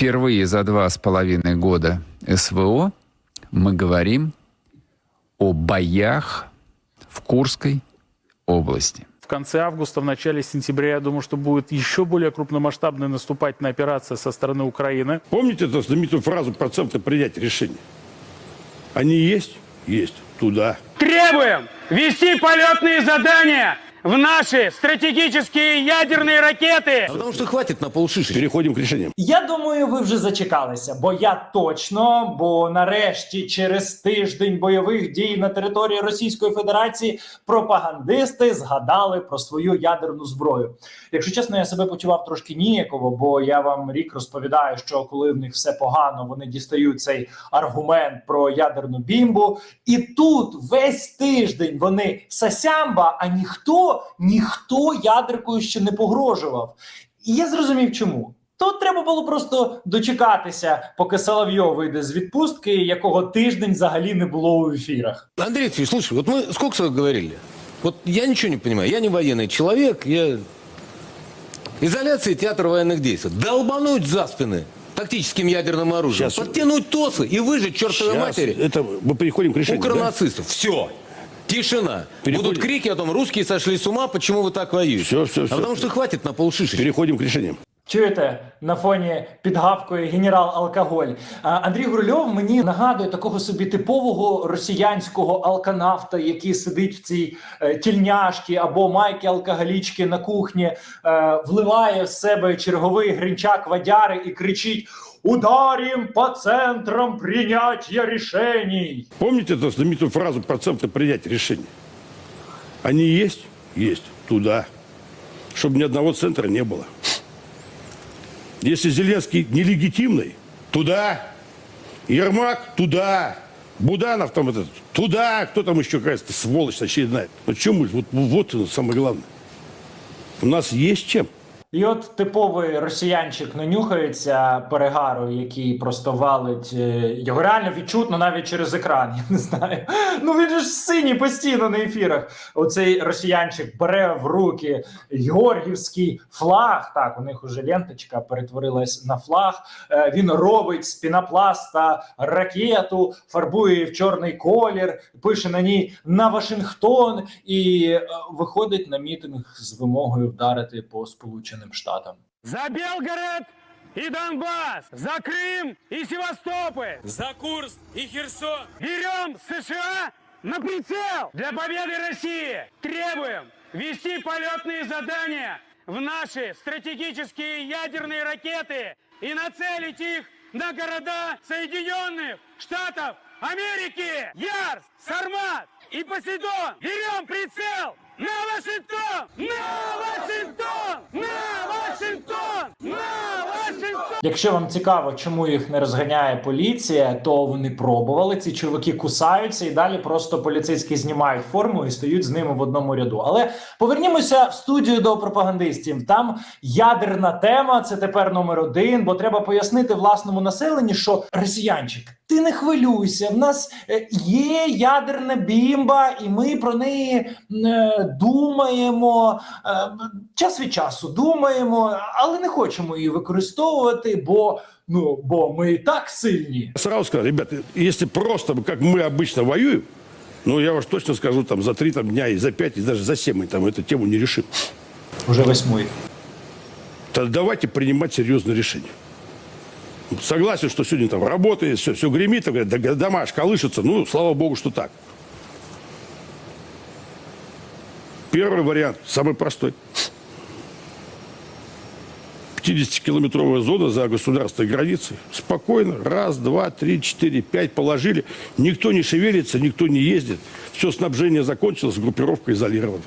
впервые за два с половиной года СВО мы говорим о боях в Курской области. В конце августа, в начале сентября, я думаю, что будет еще более крупномасштабная наступательная операция со стороны Украины. Помните эту знаменитую фразу про центр принятия решений? Они есть? Есть. Туда. Требуем вести полетные задания в наши стратегические ядерные ракеты. А потому что хватит на полшишечки. Переходим к решениям. Я думаю, ви вже зачекалися, бо я точно, бо нарешті, через тиждень бойових дій на території Російської Федерації, пропагандисти згадали про свою ядерну зброю. Якщо чесно, я себе почував трошки ніяково, бо я вам рік розповідаю, що коли в них все погано, вони дістають цей аргумент про ядерну бімбу. І тут весь тиждень вони сасямба, а ніхто, ніхто ядеркою ще не погрожував. І я зрозумів, чому. Тут треба було просто дочекатися, поки Соловйов вийде з відпустки, якого тиждень взагалі не було у ефірах. Андрей Алексеевич, слушай, вот мы сколько с вами говорили? Вот я ничего не понимаю. Я не военный человек, я... Изоляция театр военных действий. Долбануть за спины тактическим ядерным оружием. Сейчас- Подтянуть ТОСы и выжить чертовой Сейчас матери. Это мы переходим к решению. да? Укронацистов. Все. Тишина. Переходим. Будут крики о том, русские сошли с ума, почему вы так воюете. Всё, всё, А всё. потому что хватит на полшишечки. Переходим к решениям. Чуєте на фоні підгавкою генерал алкоголь. А, Андрій Гурульов мені нагадує такого собі типового росіянського алканавта, який сидить в цій е, тільняшці або майки алкоголічки на кухні, е, вливає в себе черговий гринчак вадяри і кричить: Ударім по центрам прийняття рішень. Помните эту знаменитую фразу про центр принятия решений? Они есть? Есть. Туда. Чтобы ни одного центра не было. Если Зеленский нелегитимный, туда. Ермак, туда. Буданов там этот, туда. Кто там еще какая-то сволочь очередная. Ну чем мы, вот, вот самое главное. У нас есть чем. І от типовий росіянчик нанюхається перегару, який просто валить е, його реально відчутно навіть через екран. Я не знаю. Ну він ж синій постійно на ефірах. Оцей росіянчик бере в руки Георгівський флаг. Так, у них уже ленточка перетворилась на флаг. Е, Він робить з пінопласта ракету, фарбує в чорний колір, пише на ній на Вашингтон і е, виходить на мітинг з вимогою вдарити по Сполученим Штатам. За Белгород и Донбасс! За Крым и Севастополь! За Курск и Херсон! Берем США на прицел! Для победы России требуем вести полетные задания в наши стратегические ядерные ракеты и нацелить их на города Соединенных Штатов Америки! Ярс, Сармат и Посейдон! Берем прицел на Вашингтон! На Вашингтон! На Вашингтон! На Вашингтон! Якщо вам цікаво, чому їх не розганяє поліція, то вони пробували. Ці чуваки кусаються і далі просто поліцейські знімають форму і стають з ними в одному ряду. Але повернімося в студію до пропагандистів. Там ядерна тема, це тепер номер один. Бо треба пояснити власному населенню, що росіянчик, ти не хвилюйся. В нас е, є ядерна бімба, і ми про неї е, думаємо е, час від часу. Думаємо, але не хочемо її використовувати, бо ну бо ми і так сильні. Сразу сказал, ребята, если просто, как мы обычно воюем, ну, я уж точно скажу, там, за три там, дня, и за пять, и даже за семь мы там эту тему не решим. Уже восьмий. Тогда давайте принимать серьезные решения. Согласен, что сегодня там работает, все, все гремит, там, говорят, да, дома аж колышутся. Ну, слава богу, что так. Первый вариант, самый простой. 50-километровая зона за государственной границей. Спокойно. Раз, два, три, четыре, пять положили. Никто не шевелится, никто не ездит. Все снабжение закончилось, группировка изолирована.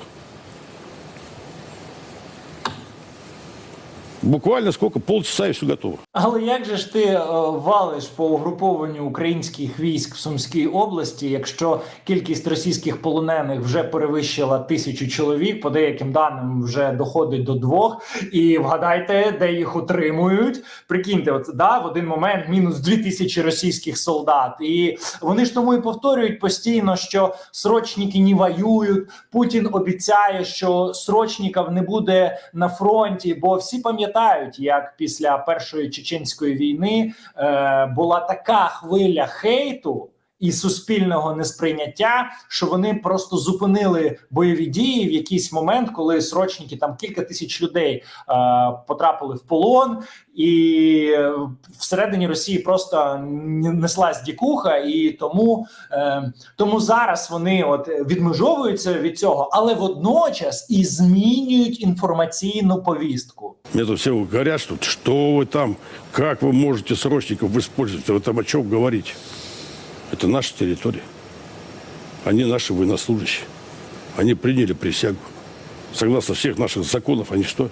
Буквально сколько? Полчаса и все готово. Але як же ж ти е, валиш по угрупованню українських військ в Сумській області, якщо кількість російських полонених вже перевищила тисячу чоловік, по деяким даним вже доходить до двох. І вгадайте, де їх утримують. Прикиньте, от да, в один момент мінус дві тисячі російських солдат. І вони ж тому і повторюють постійно, що срочники не воюють. Путін обіцяє, що срочників не буде на фронті, бо всі пам'ятають. Пам'ятають, як після першої чеченської війни е, була така хвиля хейту І суспільного несприйняття, що вони просто зупинили бойові дії в якийсь момент, коли срочники там кілька тисяч людей е, потрапили в полон, і е, всередині Росії просто н- неслась дікуха, і тому, е, тому зараз вони от відмежовуються від цього, але водночас і змінюють інформаційну повістку. Мне тут все говорят, что что вы там, как вы можете срочников использовать, вы там о чем говорите. Это наша территория. Они наши военнослужащие. Они приняли присягу. Согласно всех наших законов, они что?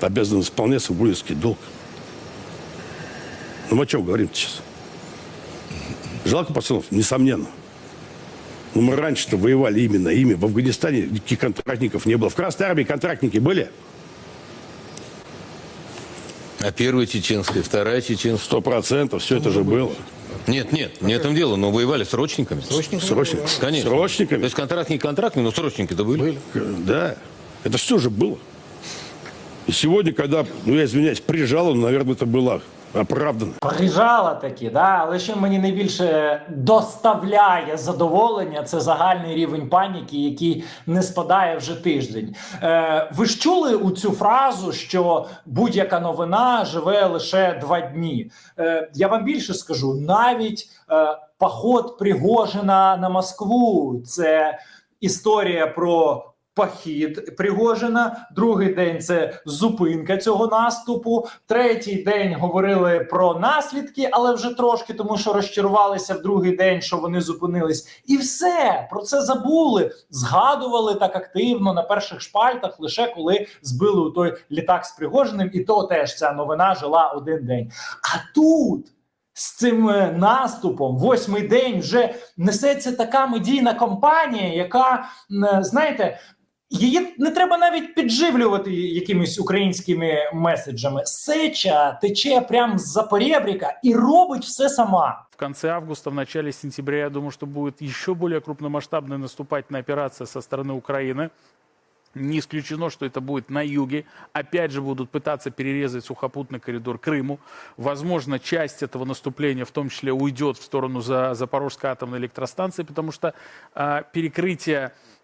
Обязаны исполнять свой воинский долг. Ну, мы о чем говорим сейчас? Жалко пацанов, несомненно. Но мы раньше-то воевали именно ими. В Афганистане никаких контрактников не было. В Красной армии контрактники были? А первая чеченская, вторая чеченская. Сто процентов. Все это же было. Нет, нет, не этом дело, но воевали срочниками. Срочниками. Конечно. Срочниками. То есть контрактники контрактами, но срочники-то были. Да. Это все же было. И сегодня, когда, ну я извиняюсь, прижало, наверное, это было оправдано. Приїжджала таки, да, але що мені найбільше доставляє задоволення, це загальний рівень паніки, який не спадає вже тиждень. Е, ви ж чули у цю фразу, що будь-яка новина живе лише два дні. Е, я вам більше скажу, навіть е, поход Пригожина на Москву це історія про. Похід Пригожина, другий день це зупинка цього наступу. Третій день говорили про наслідки, але вже трошки, тому що розчарувалися в другий день, що вони зупинились, і все про це забули. Згадували так активно на перших шпальтах, лише коли збили у той літак з Пригожиним, і то теж ця новина жила один день. А тут. З цим е, наступом, восьмий день, вже несеться така медійна кампанія, яка е, знаєте, її не треба навіть підживлювати якимись українськими меседжами. Сеча тече прямо з запорєбріка і робить все сама. В конце августа, в начале сентября, я думаю, что будет еще более крупномасштабная наступательная операция со стороны Украины. Не исключено, что это будет на юге. Опять же будут пытаться перерезать сухопутный коридор Крыму. Возможно, часть этого наступления в том числе уйдет в сторону за Запорожской атомной электростанции, потому что а, перекрытие м,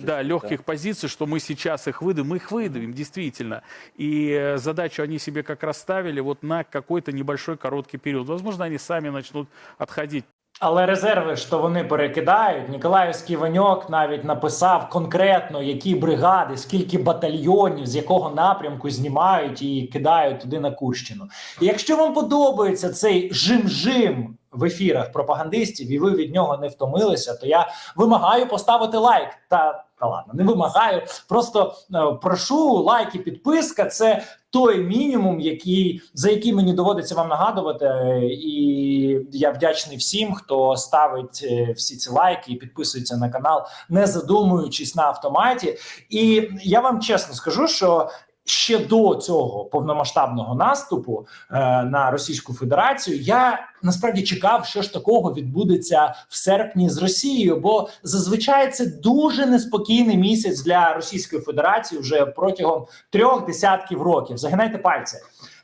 да, легких позиций, что мы сейчас их выдавим, мы их выдавим, действительно. И э, задачу они себе как раз ставили вот на какой-то небольшой короткий период. Возможно, они сами начнут отходить. Але резерви, що вони перекидають, Ніколаївський Ваньок навіть написав конкретно, які бригади, скільки батальйонів, з якого напрямку знімають і кидають туди на Курщину. І якщо вам подобається цей жим-жим в ефірах пропагандистів, і ви від нього не втомилися, то я вимагаю поставити лайк. Та, та ладно, не вимагаю. Просто е, прошу лайк і підписка. Це той мінімум, який за який мені доводиться вам нагадувати, і я вдячний всім, хто ставить е, всі ці лайки і підписується на канал, не задумуючись на автоматі. І я вам чесно скажу, що. Ще до цього повномасштабного наступу е, на Російську Федерацію я насправді чекав, що ж такого відбудеться в серпні з Росією, бо зазвичай це дуже неспокійний місяць для Російської Федерації вже протягом трьох десятків років. Загинайте пальці.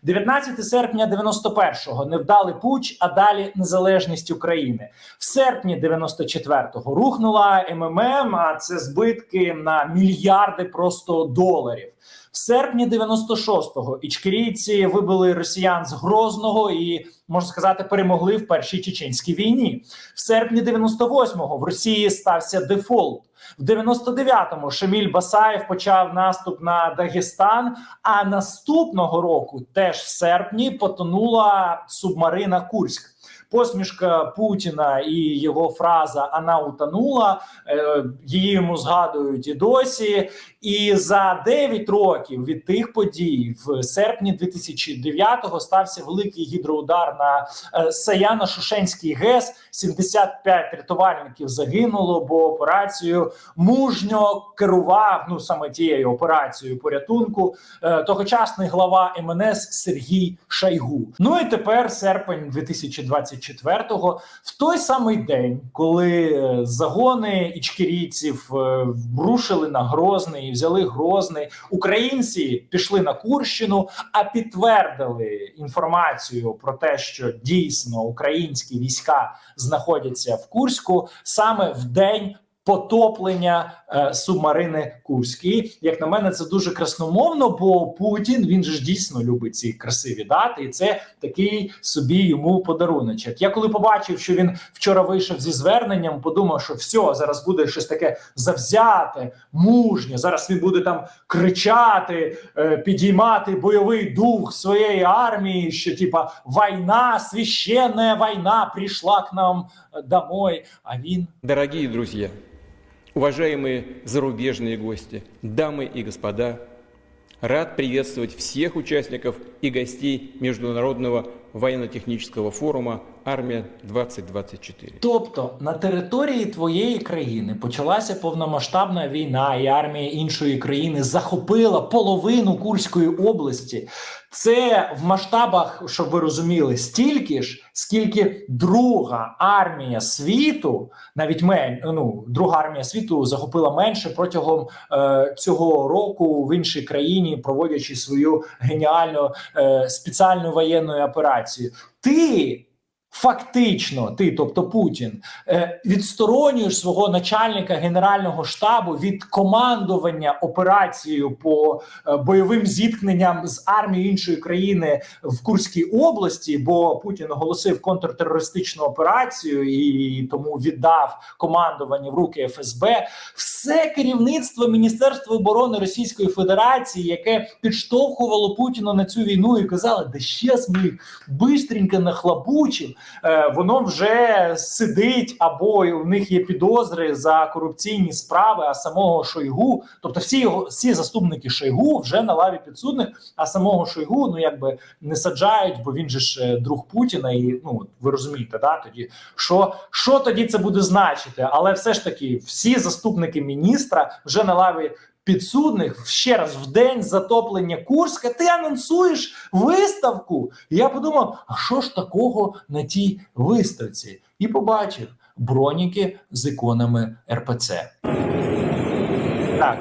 19 серпня 91-го невдалий пуч, а далі незалежність України. В серпні 94-го рухнула МММ, а це збитки на мільярди просто доларів. В серпні 96-го ічкерійці вибили росіян з Грозного і можна сказати перемогли в першій чеченській війні. В серпні 98-го в Росії стався дефолт. В 99-му Шаміль Басаєв почав наступ на Дагестан. А наступного року, теж в серпні, потонула субмарина Курськ. Посмішка Путіна і його фраза «Она утонула. е, Її йому згадують і досі. І за 9 років від тих подій в серпні 2009-го стався великий гідроудар на е, Саяно-Шушенський ГЕС. 75 рятувальників загинуло, бо операцію мужньо керував ну саме тією операцією порятунку е, тогочасний глава МНС Сергій Шайгу. Ну і тепер серпень 2024-го, в той самий день, коли е, загони ічкерійців е, рушили на Грозний і взяли Грозний, українці пішли на Курщину, а підтвердили інформацію про те, що дійсно українські війська знаходяться в Курську саме в день. Потоплення е, субмарини Курський, як на мене, це дуже красномовно, бо Путін він ж дійсно любить ці красиві дати, і це такий собі йому подаруночок. Я коли побачив, що він вчора вийшов зі зверненням, подумав, що все, зараз буде щось таке завзяте, мужнє. Зараз він буде там кричати, е, підіймати бойовий дух своєї армії, що типа війна, священна війна прийшла к нам е, домой. А він Дорогие друзья, уважаемые зарубежные гости, дамы и господа, рад приветствовать всех участников и гостей Международного военно-технического форума «Армия-2024». Тобто на території твоєї країни почалася повномасштабна війна, і армія іншої країни захопила половину Курської області. Це в масштабах, щоб ви розуміли, стільки ж, скільки друга армія світу, навіть мен, ну, друга армія світу захопила менше протягом е, цього року в іншій країні, проводячи свою геніальну е, спеціальну воєнну операцію. Ти Фактично, ти, тобто Путін, е, відсторонюєш свого начальника генерального штабу від командування операцією по е, бойовим зіткненням з армією іншої країни в Курській області, бо Путін оголосив контртерористичну операцію і тому віддав командування в руки ФСБ. Все керівництво Міністерства оборони Російської Федерації, яке підштовхувало Путіна на цю війну, і казало, да щас ми їх бистренько нахлабучимо, е, воно вже сидить, або в них є підозри за корупційні справи. А самого Шойгу, тобто всі його всі заступники Шойгу вже на лаві підсудних, а самого Шойгу ну якби не саджають, бо він же ж е, друг Путіна, і ну ви розумієте, да тоді що, що тоді це буде значити? Але все ж таки, всі заступники міністра вже на лаві підсудних ще раз в день затоплення Курська. Ти анонсуєш виставку. Я подумав: а що ж такого на тій виставці? І побачив броніки з іконами РПЦ. Так,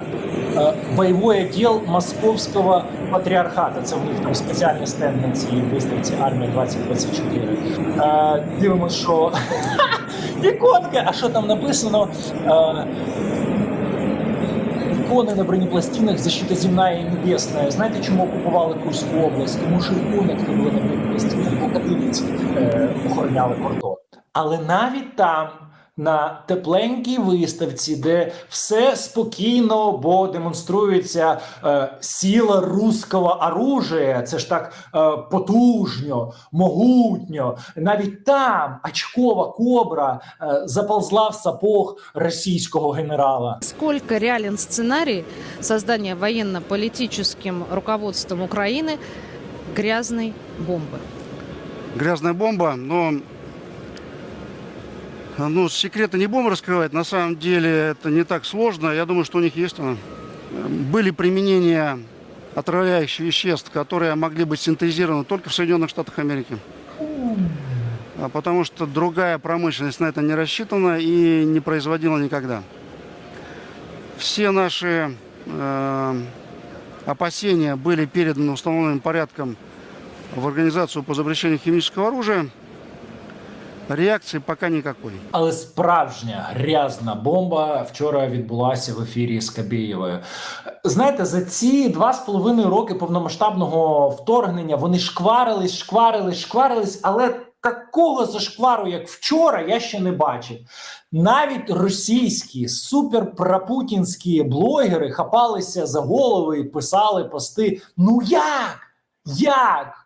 е, бойовий відділ Московського патріархата. Це в них там спеціальний стенд на цій виставці Армія 2024. Е, Дивимося, що іконка, а що там написано? Ікони на бронепластинах защита земная і небесна. Знаєте, чому окупували Курську область? Тому що ікони, які були на бронепластинах, бо католиці е, охороняли кордон. Але навіть там, на тепленькій виставці, де все спокійно, бо демонструється е, сила руського оружия, це ж так е, потужньо, могутньо. Навіть там очкова кобра е, заползла в сапог російського генерала. Сколько реален сценарий создания военно-политическим руководством Украины грязной бомбы? грязная бомба, но ну, секреты не будем раскрывать. На самом деле это не так сложно. Я думаю, что у них есть она. Были применения отравляющих веществ, которые могли быть синтезированы только в Соединенных Штатах Америки. А Потому что другая промышленность на это не рассчитана и не производила никогда. Все наши э, опасения были переданы установленным порядком в Организацию по запрещению химического оружия. Реакции пока никакой. Але справжня грязна бомба вчора відбулася в ефірі з Кабєєвою. Знаєте, за ці два з половиною роки повномасштабного вторгнення вони шкварились, шкварились, шкварились, але такого зашквару, як вчора, я ще не бачив. Навіть російські суперпрапутінські блогери хапалися за голови і писали пости: Ну як? Як?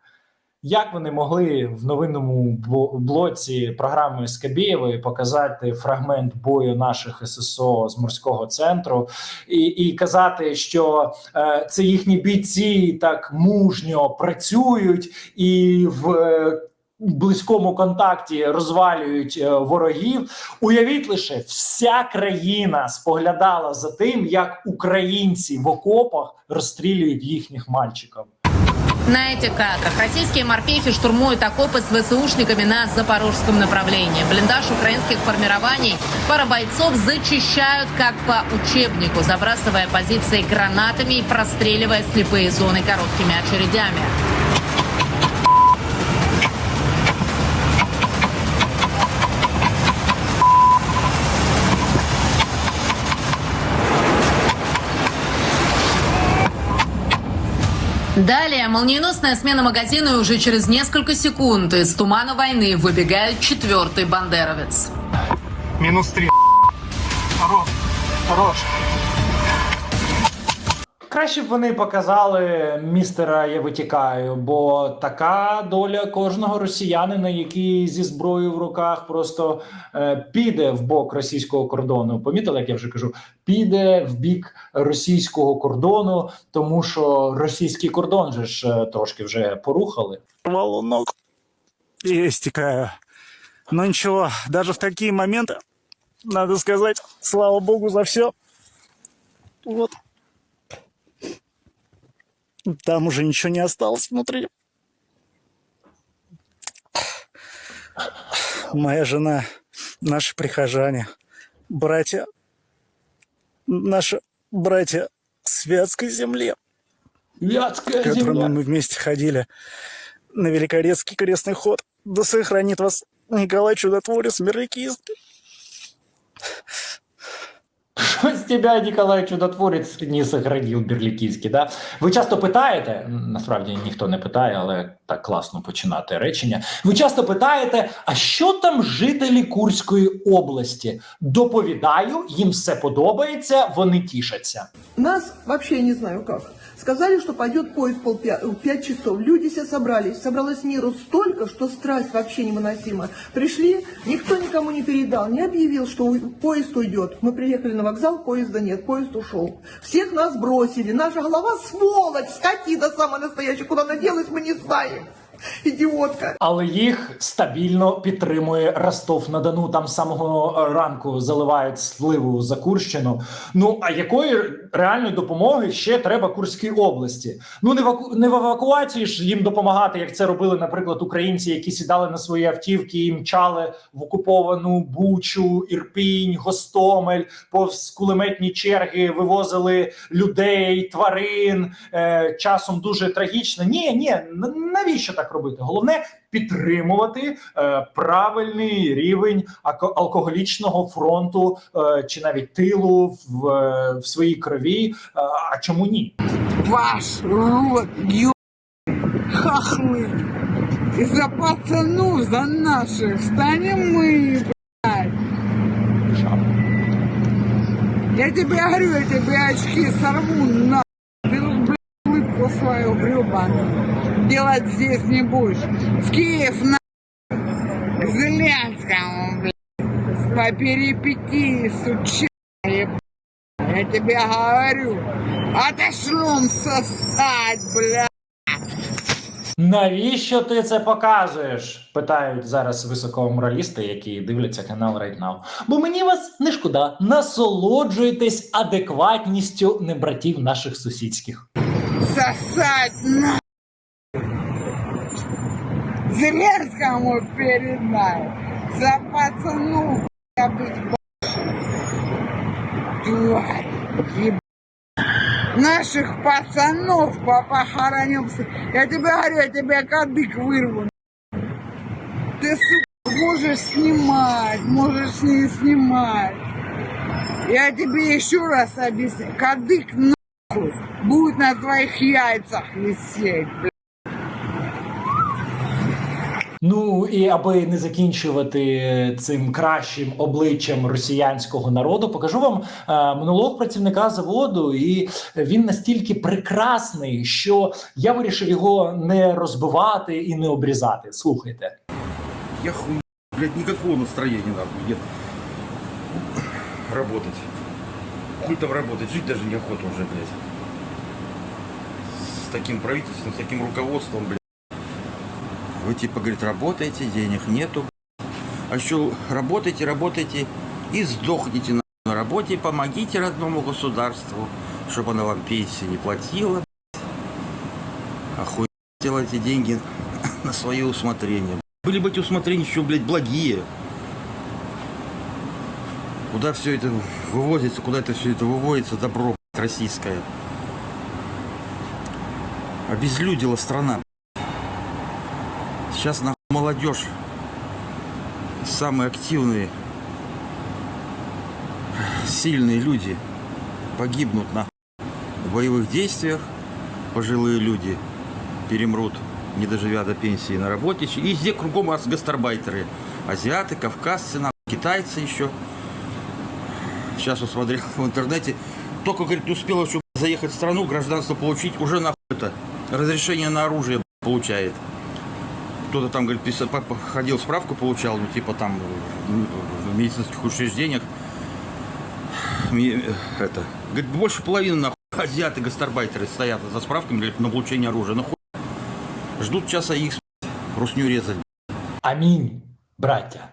Як вони могли в новинному блоці програми Скабєєвої показати фрагмент бою наших ССО з морського центру і, і казати, що е, це їхні бійці так мужньо працюють і в е, близькому контакті розвалюють е, ворогів? Уявіть лише, вся країна споглядала за тим, як українці в окопах розстрілюють їхніх мальчиків. На этих кадрах российские морпехи штурмуют окопы с ВСУшниками на запорожском направлении. Блиндаж украинских формирований пара бойцов зачищают как по учебнику, забрасывая позиции гранатами и простреливая слепые зоны короткими очередями. Далее молниеносная смена магазина и уже через несколько секунд из тумана войны выбегает четвертый бандеровец. Минус три. Хорош. Хорош. Краще б вони показали містера Я витікаю, бо така доля кожного росіянина, який зі зброєю в руках просто е, піде в бок російського кордону. Помітили, як я вже кажу, піде в бік російського кордону, тому що російський кордон же ж е, трошки вже порухали. Валунок. И истекаю. Но ничего, даже в такие моменты, надо сказать, слава богу за все. Вот. Там уже ничего не осталось внутри. Моя жена, наши прихожане, братья, наши братья с Вятской земли, Вятская с которыми мы вместе ходили на Великорецкий крестный ход. Да сохранит вас Николай Чудотворец Мерликийский. Що з тебе, Ніколай Чудотворець, не сохранив Берлікінський, да? Ви часто питаєте, насправді ніхто не питає, але так класно починати речення. Ви часто питаєте, а що там жителі Курської області? Доповідаю, їм все подобається, вони тішаться. Нас взагалі не знаю как. Сказали, что пойдет поезд пол пять часов. Люди все собрались. Собралось миру столько, что страсть вообще невыносима. Пришли, никто никому не передал, не объявил, что у- поезд уйдет. Мы приехали на вокзал, поезда нет, поезд ушел. Всех нас бросили. Наша голова сволочь, скотина самая настоящая. Куда она делась, мы не знаем. Идиотка. Але їх стабільно підтримує Ростов на Дону. Там самого ранку заливають сливу за Курщину. Ну а якої реальної допомоги ще треба Курській області? Ну не в не в евакуації ж їм допомагати, як це робили, наприклад, українці, які сідали на свої автівки і мчали в окуповану Бучу, Ірпінь, Гостомель, повз кулеметні черги вивозили людей, тварин. Е, часом дуже трагічно. Ні, ні, навіщо так робити? Головне підтримувати е, правильний рівень ако- алкоголічного фронту е, чи навіть тилу в, е, в своїй крові. Е, а чому ні? Ваш рот, ё... хахлы. Из-за пацанов, за наших станем мы, блядь. Я тебе говорю, я тебе очки сорву на. Блядь, свою гребаную делать здесь не будешь. В Киев на к Зеленскому, блядь. По перипетии, суча, Я тебе говорю. Отошлем сосать, блядь. Навіщо ти це показуєш? Питають зараз високоморалісти, які дивляться канал Right Now. Бо мені вас не шкода. Насолоджуйтесь адекватністю небратів наших сусідських. Сосать на Зеленскому передай. За пацанов я быть Тварь, еб... Наших пацанов похоронил. Я тебе говорю, я тебе кадык вырву. Ты, сука, можешь снимать, можешь не снимать. Я тебе еще раз объясню. Кадык нахуй будет на твоих яйцах висеть, блядь. Ну і аби не закінчувати цим кращим обличчям росіянського народу, покажу вам е, монолог працівника заводу, і він настільки прекрасний, що я вирішив його не розбивати і не обрізати. Слухайте. Я хуй, блядь, никакого настроения нахуй. Работать. Хуй там работать, жить даже неохота уже, блядь. Таким правительством, с таким руководством, блядь. Вы типа, говорит, работаете, денег нету. А еще работайте, работайте и сдохните на, на работе, помогите родному государству, чтобы оно вам пенсии не платило. Хуй делайте деньги на свое усмотрение. Были бы эти усмотрения еще, блядь, благие. Куда все это вывозится, куда это все это выводится, добро российское. Обезлюдила страна. Сейчас на молодежь самые активные, сильные люди погибнут на боевых действиях, пожилые люди перемрут, не доживя до пенсии на работе. И везде кругом у нас гастарбайтеры. Азиаты, кавказцы, нахуй, китайцы еще. Сейчас вот в интернете. Только, говорит, не успела еще заехать в страну, гражданство получить, уже нахуй это разрешение на оружие получает. Кто-то там, говорит, писал, ходил, справку получал, ну, типа там в медицинских учреждениях. Ми- Это. Говорит, больше половины нахуй азиаты, гастарбайтеры стоят за справками говорит, на получение оружия. Ну хуй. Ждут часа Х, русню резать. Амінь, браття.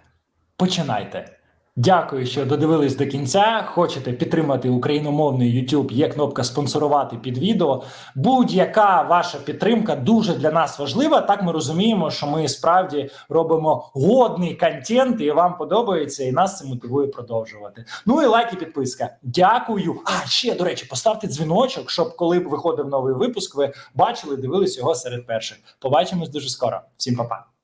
Починайте. Дякую, що додивились до кінця. Хочете підтримати україномовний YouTube, є кнопка спонсорувати під відео. Будь-яка ваша підтримка дуже для нас важлива. Так ми розуміємо, що ми справді робимо годний контент, і вам подобається, і нас це мотивує продовжувати. Ну і лайк і підписка. Дякую. А ще до речі, поставте дзвіночок, щоб коли б виходив новий випуск, ви бачили, дивились його серед перших. Побачимось дуже скоро. Всім па-па.